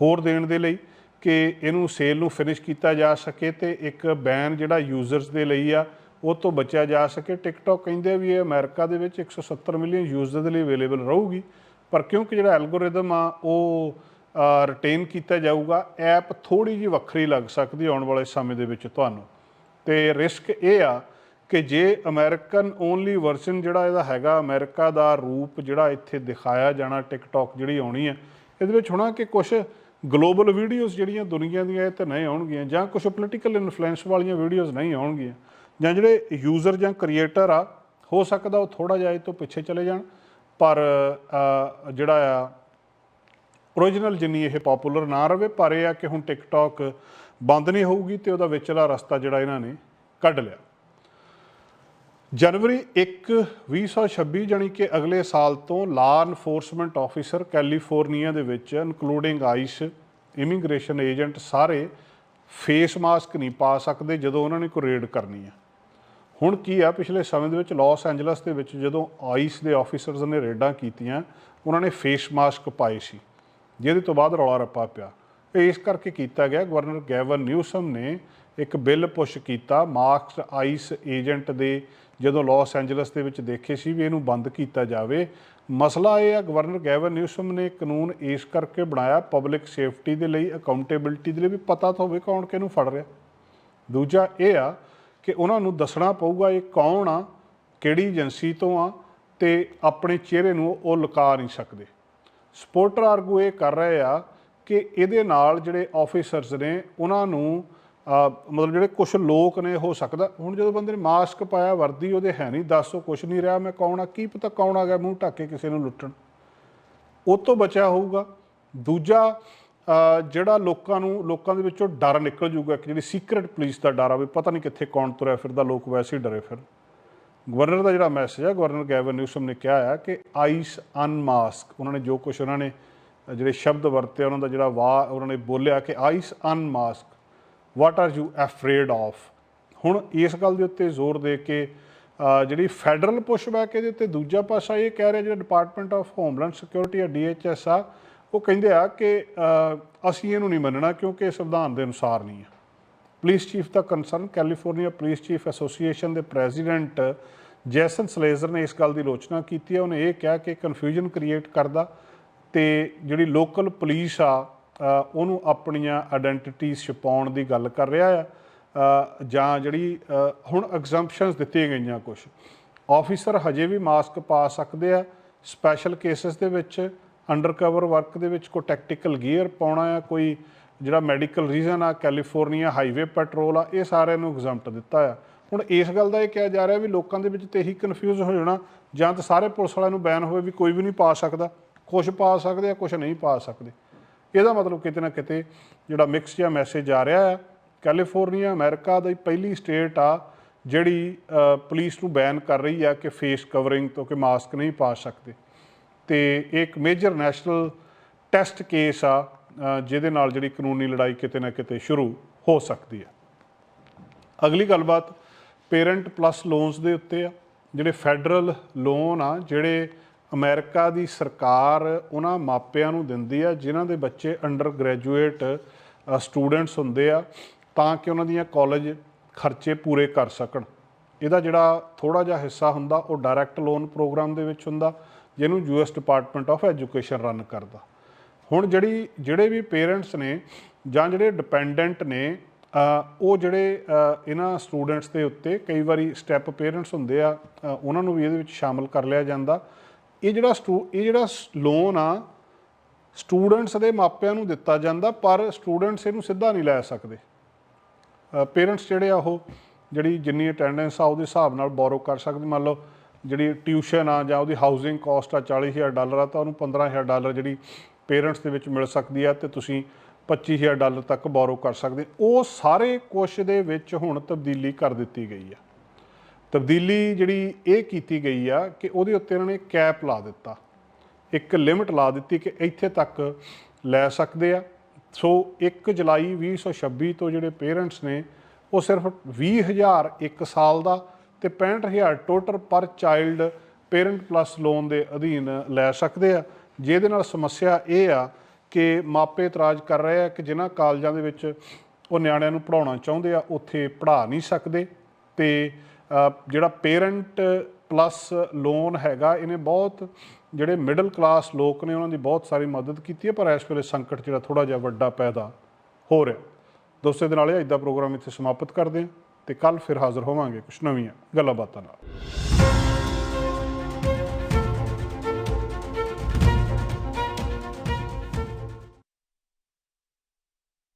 ਹੋਰ ਦੇਣ ਦੇ ਲਈ ਕਿ ਇਹਨੂੰ ਸੇਲ ਨੂੰ ਫਿਨਿਸ਼ ਕੀਤਾ ਜਾ ਸਕੇ ਤੇ ਇੱਕ ਬੈਨ ਜਿਹੜਾ ਯੂਜ਼ਰਸ ਦੇ ਲਈ ਆ, ਉਹ ਤੋਂ ਬਚਿਆ ਜਾ ਸਕੇ। ਟਿਕਟੌਕ ਕਹਿੰਦੇ ਆ ਵੀ ਇਹ ਅਮਰੀਕਾ ਦੇ ਵਿੱਚ 170 ਮਿਲੀਅਨ ਯੂਜ਼ਰ ਦੇ ਲਈ ਅਵੇਲੇਬਲ ਰਹੂਗੀ, ਪਰ ਕਿਉਂਕਿ ਜਿਹੜਾ ਐਲਗੋਰਿਦਮ ਆ, ਉਹ ਰਿਟੇਨ ਕੀਤਾ ਜਾਊਗਾ ਐਪ ਥੋੜੀ ਜਿਹੀ ਵੱਖਰੀ ਲੱਗ ਸਕਦੀ ਆਉਣ ਵਾਲੇ ਸਮੇਂ ਦੇ ਵਿੱਚ ਤੁਹਾਨੂੰ। ਤੇ ਰਿਸਕ ਇਹ ਆ ਕਿ ਜੇ ਅਮਰੀਕਨ ਓਨਲੀ ਵਰਜ਼ਨ ਜਿਹੜਾ ਇਹਦਾ ਹੈਗਾ ਅਮਰੀਕਾ ਦਾ ਰੂਪ ਜਿਹੜਾ ਇੱਥੇ ਦਿਖਾਇਆ ਜਾਣਾ ਟਿਕਟੌਕ ਜਿਹੜੀ ਆਉਣੀ ਹੈ, ਇਹਦੇ ਵਿੱਚ ਹੋਣਾ ਕਿ ਕੁਝ ਗਲੋਬਲ ਵੀਡੀਓਜ਼ ਜਿਹੜੀਆਂ ਦੁਨੀਆ ਦੀਆਂ ਇਹ ਤੇ ਨਹੀਂ ਆਉਣਗੀਆਂ, ਜਾਂ ਕੁਝ ਪੋਲੀਟੀਕਲ ਇਨਫਲੂਐਂਸ ਵਾਲੀਆਂ ਵੀਡੀਓਜ਼ ਨਹੀਂ ਆਉਣਗੀਆਂ, ਜਾਂ ਜਿਹੜੇ ਯੂਜ਼ਰ ਜਾਂ ਕ੍ਰੀਏਟਰ ਆ, ਹੋ ਸਕਦਾ ਉਹ ਥੋੜਾ ਜਿਹਾ ਇਹ ਤੋਂ ਪਿੱਛੇ ਚਲੇ ਜਾਣ, ਪਰ ਜਿਹੜਾ ਆ ਓਰੀਜਨਲ ਜਿੰਨੀ ਇਹ ਪਪੂਲਰ ਨਾ ਰਵੇ, ਪਰ ਇਹ ਆ ਕਿ ਹੁਣ ਟਿਕਟੌਕ ਬੰਦ ਨਹੀਂ ਹੋਊਗੀ ਤੇ ਉਹਦਾ ਵਿਚਲਾ ਰਸਤਾ ਜਿਹੜਾ ਇਹਨਾਂ ਨੇ ਕੱਢ ਲਿਆ। ਜਨਵਰੀ 1 2026 ਜਾਨੀ ਕਿ ਅਗਲੇ ਸਾਲ ਤੋਂ ਲਾ ਇਨਫੋਰਸਮੈਂਟ ਆਫੀਸਰ ਕੈਲੀਫੋਰਨੀਆ ਦੇ ਵਿੱਚ ਇਨਕਲੂਡਿੰਗ ਆਈਸ ਇਮੀਗ੍ਰੇਸ਼ਨ ਏਜੰਟ ਸਾਰੇ ਫੇਸ ਮਾਸਕ ਨਹੀਂ ਪਾ ਸਕਦੇ ਜਦੋਂ ਉਹਨਾਂ ਨੇ ਕੋਈ ਰੇਡ ਕਰਨੀ ਹੈ ਹੁਣ ਕੀ ਆ, ਪਿਛਲੇ ਸਮੇਂ ਦੇ ਵਿੱਚ ਲਾਸ ਐਂਜਲਸ ਦੇ ਵਿੱਚ ਜਦੋਂ ਆਈਸ ਦੇ ਆਫੀਸਰਸ ਨੇ ਰੇਡਾਂ ਕੀਤੀਆਂ, ਉਹਨਾਂ ਨੇ ਫੇਸ ਮਾਸਕ ਪਾਏ ਸੀ। ਜਿਹਦੇ ਤੋਂ ਬਾਅਦ ਰੌਲਾ ਰੱਪਾ ਪਿਆ। ਇਸ ਕਰਕੇ ਕੀਤਾ ਗਿਆ, ਗਵਰਨਰ ਗੈਵਨ ਨਿਊਸਮ ਨੇ ਇੱਕ ਬਿੱਲ ਪੁਸ਼ ਕੀਤਾ ਮਾਸਕ ਆਈਸ ਏਜੰਟ ਦੇ ਜਦੋਂ ਲਾਸ ਐਂਜਲਸ ਦੇ ਵਿੱਚ ਦੇਖੇ ਸੀ ਵੀ ਇਹਨੂੰ ਬੰਦ ਕੀਤਾ ਜਾਵੇ, ਮਸਲਾ ਇਹ ਆ, ਗਵਰਨਰ ਗੈਵਨ ਨਿਊਸਮ ਨੇ ਕਾਨੂੰਨ ਇਸ ਕਰਕੇ ਬਣਾਇਆ ਪਬਲਿਕ ਸੇਫਟੀ ਦੇ ਲਈ ਅਕਾਊਂਟੇਬਿਲਟੀ ਦੇ ਲਈ ਵੀ ਪਤਾ ਤਾਂ ਹੋਵੇ ਕੌਣ ਕਿਹਨੂੰ ਫੜ ਰਿਹਾ। ਦੂਜਾ ਇਹ ਆ ਕਿ ਉਹਨਾਂ ਨੂੰ ਦੱਸਣਾ ਪਊਗਾ ਇਹ ਕੌਣ ਆ, ਕਿਹੜੀ ਏਜੰਸੀ ਤੋਂ ਆ, ਤੇ ਆਪਣੇ ਚਿਹਰੇ ਨੂੰ ਉਹ ਲੁਕਾ ਨਹੀਂ ਸਕਦੇ। ਸਪੋਰਟਰ ਆਰਗੂ ਇਹ ਕਰ ਰਹੇ ਆ ਕਿ ਇਹਦੇ ਨਾਲ ਜਿਹੜੇ ਆਫੀਸਰਸ ਨੇ, ਉਹਨਾਂ ਨੂੰ ਮਤਲਬ ਜਿਹੜੇ ਕੁਝ ਲੋਕ ਨੇ, ਹੋ ਸਕਦਾ। ਹੁਣ ਜਦੋਂ ਬੰਦੇ ਨੇ ਮਾਸਕ ਪਾਇਆ, ਵਰਦੀ ਉਹਦੇ ਹੈ ਨਹੀਂ, ਦੱਸੋ ਕੁਝ ਨਹੀਂ ਰਿਹਾ, ਮੈਂ ਕੌਣ ਆ, ਕੀ ਪਤਾ ਕੌਣ ਆ ਗਿਆ ਮੂੰਹ ਢੱਕ ਕੇ ਕਿਸੇ ਨੂੰ ਲੁੱਟਣ। ਉਹ ਤੋਂ ਬਚਿਆ ਹੋਊਗਾ। ਦੂਜਾ ਜਿਹੜਾ ਲੋਕਾਂ ਨੂੰ, ਲੋਕਾਂ ਦੇ ਵਿੱਚੋਂ ਡਰ ਨਿਕਲ ਜੂਗਾ ਕਿ ਜਿਹੜੀ ਸੀਕ੍ਰੀਟ ਪੁਲਿਸ ਦਾ ਡਰ ਆ, ਵੀ ਪਤਾ ਨਹੀਂ ਕਿੱਥੇ ਕੌਣ ਤੁਰਿਆ ਫਿਰਦਾ, ਲੋਕ ਵੈਸੇ ਹੀ ਡਰੇ ਫਿਰ ਗਵਰਨਰ ਦਾ ਜਿਹੜਾ ਮੈਸੇਜ ਆ, ਗਵਰਨਰ ਗੈਵਨ ਨਿਊਸਮ ਨੇ ਕਿਹਾ ਹੈ ਕਿ ਆਈਸ ਅਨਮਾਸਕ ਉਹਨਾਂ ਨੇ ਜੋ ਕੁਝ ਉਹਨਾਂ ਨੇ, ਜਿਹੜੇ ਸ਼ਬਦ ਵਰਤੇ ਉਹਨਾਂ ਦਾ ਜਿਹੜਾ ਵਾ, ਉਹਨਾਂ ਨੇ ਬੋਲਿਆ ਕਿ ICE unmask what are you afraid of ਹੁਣ ਇਸ ਗੱਲ ਦੇ ਉੱਤੇ ਜ਼ੋਰ ਦੇ ਕੇ ਜਿਹੜੀ ਫੈਡਰਲ ਪੁਸ਼ਬੈਕ ਇਹਦੇ ਉੱਤੇ ਦੂਜਾ ਪਾਸਾ ਇਹ ਕਹਿ ਰਿਹਾ, ਜਿਹੜਾ ਡਿਪਾਰਟਮੈਂਟ ਆਫ ਹੋਮਲੈਂਡ ਸਿਕਿਉਰਿਟੀ ਆ ਡੀਐਚਐਸ ਆ, ਉਹ ਕਹਿੰਦੇ ਆ ਕਿ ਅਸੀਂ ਇਹਨੂੰ ਨਹੀਂ ਮੰਨਣਾ ਕਿਉਂਕਿ ਇਹ ਸੰਵਿਧਾਨ ਦੇ ਅਨੁਸਾਰ ਨਹੀਂ ਹੈ ਪੁਲਿਸ ਚੀਫ ਦਾ concern California police chief association ਦੇ ਪ੍ਰੈਜ਼ੀਡੈਂਟ ਜੈਸਨ ਸਲੇਜ਼ਰ ਨੇ ਇਸ ਗੱਲ ਦੀ ਆਲੋਚਨਾ ਕੀਤੀ ਹੈ ਉਹਨੇ ਇਹ ਕਿਹਾ ਕਿ ਕਨਫਿਊਜ਼ਨ ਕ੍ਰੀਏਟ ਕਰਦਾ ਤੇ ਜਿਹੜੀ ਲੋਕਲ ਪੁਲਿਸ ਆ ਉਹਨੂੰ ਆਪਣੀਆਂ ਆਇਡੈਂਟੀਟੀਜ਼ ਛੁਪਾਉਣ ਦੀ ਗੱਲ ਕਰ ਰਿਹਾ ਆ। ਜਾਂ ਜਿਹੜੀ ਹੁਣ ਐਗਜ਼ੈਂਪਸ਼ਨਸ ਦਿੱਤੀਆਂ ਗਈਆਂ ਕੁਝ ਆਫੀਸਰ ਹਜੇ ਵੀ ਮਾਸਕ ਪਾ ਸਕਦੇ ਆ। ਸਪੈਸ਼ਲ ਕੇਸਸ ਦੇ ਵਿੱਚ ਅੰਡਰਕਵਰ ਵਰਕ ਦੇ ਵਿੱਚ ਕੋਈ ਟੈਕਟੀਕਲ ਗੀਅਰ ਪਾਉਣਾ ਆ, ਕੋਈ ਜਿਹੜਾ ਮੈਡੀਕਲ ਰੀਜ਼ਨ ਆ ਕੈਲੀਫੋਰਨੀਆ ਹਾਈਵੇ ਪੈਟਰੋਲ ਆ, ਇਹ ਸਾਰਿਆਂ ਨੂੰ ਐਗਜ਼ੈਂਪਟ ਦਿੱਤਾ ਆ। ਹੁਣ ਇਸ ਗੱਲ ਦਾ ਇਹ ਕਿਹਾ ਜਾ ਰਿਹਾ ਵੀ ਲੋਕਾਂ ਦੇ ਵਿੱਚ ਤੇ ਇਹੀ ਕਨਫਿਊਜ਼ ਹੋ ਜਾਣਾ, ਜਾਂ ਤਾਂ ਸਾਰੇ ਪੁਲਿਸ ਵਾਲਿਆਂ ਨੂੰ ਬੈਨ ਹੋਵੇ ਵੀ ਕੋਈ ਵੀ ਨਹੀਂ ਪਾ ਸਕਦਾ। ਕੁਝ ਪਾ ਸਕਦੇ ਆ ਕੁਝ ਨਹੀਂ ਪਾ ਸਕਦੇ। ਇਹਦਾ ਮਤਲਬ ਕਿਤੇ ਨਾ ਕਿਤੇ ਜਿਹੜਾ ਮਿਕਸ ਜਾਂ ਮੈਸੇਜ ਆ ਰਿਹਾ ਆ ਕੈਲੀਫੋਰਨੀਆ ਅਮਰੀਕਾ ਦੀ ਪਹਿਲੀ ਸਟੇਟ ਆ ਜਿਹੜੀ ਪੁਲਿਸ ਨੂੰ ਬੈਨ ਕਰ ਰਹੀ ਆ ਕਿ ਫੇਸ ਕਵਰਿੰਗ ਤੋਂ ਕਿ ਮਾਸਕ ਨਹੀਂ ਪਾ ਸਕਦੇ। ਤੇ ਇਹ ਇੱਕ ਮੇਜਰ ਨੈਸ਼ਨਲ ਟੈਸਟ ਕੇਸ ਆ ਜਿਹਦੇ ਨਾਲ ਜਿਹੜੀ ਕਾਨੂੰਨੀ ਲੜਾਈ ਕਿਤੇ ਨਾ ਕਿਤੇ ਸ਼ੁਰੂ ਹੋ ਸਕਦੀ ਹੈ। ਅਗਲੀ ਗੱਲਬਾਤ ਪੇਰੈਂਟ ਪਲੱਸ ਲੋਨਸ ਦੇ ਉੱਤੇ ਆ, ਜਿਹੜੇ ਫੈਡਰਲ ਲੋਨ ਆ, ਜਿਹੜੇ ਅਮਰੀਕਾ ਦੀ ਸਰਕਾਰ ਉਹਨਾਂ ਮਾਪਿਆਂ ਨੂੰ ਦਿੰਦੀ ਆ, ਜਿਨ੍ਹਾਂ ਦੇ ਬੱਚੇ ਅੰਡਰ ਗ੍ਰੈਜੂਏਟ ਸਟੂਡੈਂਟਸ ਹੁੰਦੇ ਆ, ਤਾਂ ਕਿ ਉਹਨਾਂ ਦੀਆਂ ਕਾਲਜ ਖਰਚੇ ਪੂਰੇ ਕਰ ਸਕਣ। ਇਹਦਾ ਜਿਹੜਾ ਥੋੜਾ ਜਿਹਾ ਹਿੱਸਾ ਹੁੰਦਾ, ਉਹ ਡਾਇਰੈਕਟ ਲੋਨ ਪ੍ਰੋਗਰਾਮ ਦੇ ਵਿੱਚ ਹੁੰਦਾ, ਜਿਹਨੂੰ US department of education run ਕਰਦਾ। ਹੁਣ ਜਿਹੜੀ, ਜਿਹੜੇ ਵੀ ਪੇਰੈਂਟਸ ਨੇ ਜਾਂ ਜਿਹੜੇ ਡਿਪੈਂਡੈਂਟ ਨੇ ਉਹ ਜਿਹੜੇ ਇਹਨਾਂ ਸਟੂਡੈਂਟਸ ਦੇ ਉੱਤੇ ਕਈ ਵਾਰੀ ਸਟੈਪ ਪੇਰੈਂਟਸ ਹੁੰਦੇ ਆ ਉਹਨਾਂ ਨੂੰ ਵੀ ਇਹਦੇ ਵਿੱਚ ਸ਼ਾਮਲ ਕਰ ਲਿਆ ਜਾਂਦਾ। ਇਹ ਜਿਹੜਾ ਸਟੂ, ਇਹ ਜਿਹੜਾ ਲੋਨ ਆ ਸਟੂਡੈਂਟਸ ਦੇ ਮਾਪਿਆਂ ਨੂੰ ਦਿੱਤਾ ਜਾਂਦਾ, ਪਰ ਸਟੂਡੈਂਟਸ ਇਹਨੂੰ ਸਿੱਧਾ ਨਹੀਂ ਲੈ ਸਕਦੇ। ਪੇਰੈਂਟਸ ਜਿਹੜੇ ਆ ਉਹ, ਜਿਹੜੀ ਜਿੰਨੀ ਅਟੈਂਡੈਂਸ ਆ ਉਹਦੇ ਹਿਸਾਬ ਨਾਲ ਬੋਰੋ ਕਰ ਸਕਦੇ। ਮੰਨ ਲਓ ਜਿਹੜੀ ਟਿਊਸ਼ਨ ਆ ਜਾਂ ਉਹਦੀ ਹਾਊਸਿੰਗ ਕਾਸਟ ਆ 40000 ਡਾਲਰ ਆ, ਤਾਂ ਉਹਨੂੰ 15000 ਡਾਲਰ ਜਿਹੜੀ ਪੇਰੈਂਟਸ ਦੇ ਵਿੱਚ ਮਿਲ ਸਕਦੀ ਆ ਤੇ ਤੁਸੀਂ 25000 ਡਾਲਰ ਤੱਕ ਬੋਰੋ ਕਰ ਸਕਦੇ। ਉਹ ਸਾਰੇ ਕੁਛ ਦੇ ਵਿੱਚ ਹੁਣ ਤਬਦੀਲੀ ਕਰ ਦਿੱਤੀ ਗਈ ਆ। ਤਬਦੀਲੀ ਜਿਹੜੀ ਇਹ ਕੀਤੀ ਗਈ ਆ ਕਿ ਉਹਦੇ ਉੱਤੇ ਇਹਨਾਂ ਨੇ ਕੈਪ ਲਾ ਦਿੱਤਾ। ਇੱਕ ਲਿਮਿਟ ਲਾ ਦਿੱਤੀ ਕਿ ਇੱਥੇ ਤੱਕ ਲੈ ਸਕਦੇ ਆ। ਸੋ 1 ਜੁਲਾਈ 2026 ਤੋਂ ਜਿਹੜੇ ਪੇਰੈਂਟਸ ਨੇ, ਉਹ ਸਿਰਫ 20000 ਇੱਕ ਸਾਲ ਦਾ ਤੇ 65000 ਟੋਟਲ ਪਰ ਚਾਈਲਡ ਪੇਰੈਂਟ ਪਲੱਸ ਲੋਨ ਦੇ ਅਧੀਨ ਲੈ ਸਕਦੇ ਆ। ਜਿਹਦੇ ਨਾਲ ਸਮੱਸਿਆ ਇਹ ਆ ਕਿ ਮਾਪੇ ਇਤਰਾਜ਼ ਕਰ ਰਹੇ ਆ ਕਿ ਜਿਨ੍ਹਾਂ ਕਾਲਜਾਂ ਦੇ ਵਿੱਚ ਉਹ ਨਿਆਣਿਆਂ ਨੂੰ ਪੜਾਉਣਾ ਚਾਹੁੰਦੇ ਆ, ਉੱਥੇ ਪੜ੍ਹਾ ਨਹੀਂ ਸਕਦੇ ਤੇ ਜਿਹੜਾ ਪੇਰੈਂਟ ਪਲੱਸ ਲੋਨ ਹੈਗਾ, ਇਹਨੇ ਬਹੁਤ ਜਿਹੜੇ ਮਿਡਲ ਕਲਾਸ ਲੋਕ ਨੇ, ਉਹਨਾਂ ਦੀ ਬਹੁਤ ਸਾਰੀ ਮਦਦ ਕੀਤੀ ਹੈ, ਪਰ ਇਸ ਵੇਲੇ ਸੰਕਟ ਜਿਹੜਾ ਥੋੜਾ ਜਿਹਾ ਵੱਡਾ ਪੈਦਾ ਹੋ ਰਿਹਾ ਦੋਸਤੋ ਦੇ ਨਾਲ ਇਹ ਅੱਜ ਦਾ ਪ੍ਰੋਗਰਾਮ ਇੱਥੇ ਸਮਾਪਤ ਕਰਦੇ ਹਾਂ ਤੇ ਕੱਲ ਫਿਰ ਹਾਜ਼ਰ ਹੋਵਾਂਗੇ ਕੁਝ ਨਵੀਆਂ ਗੱਲਾਂ ਬਾਤਾਂ ਨਾਲ।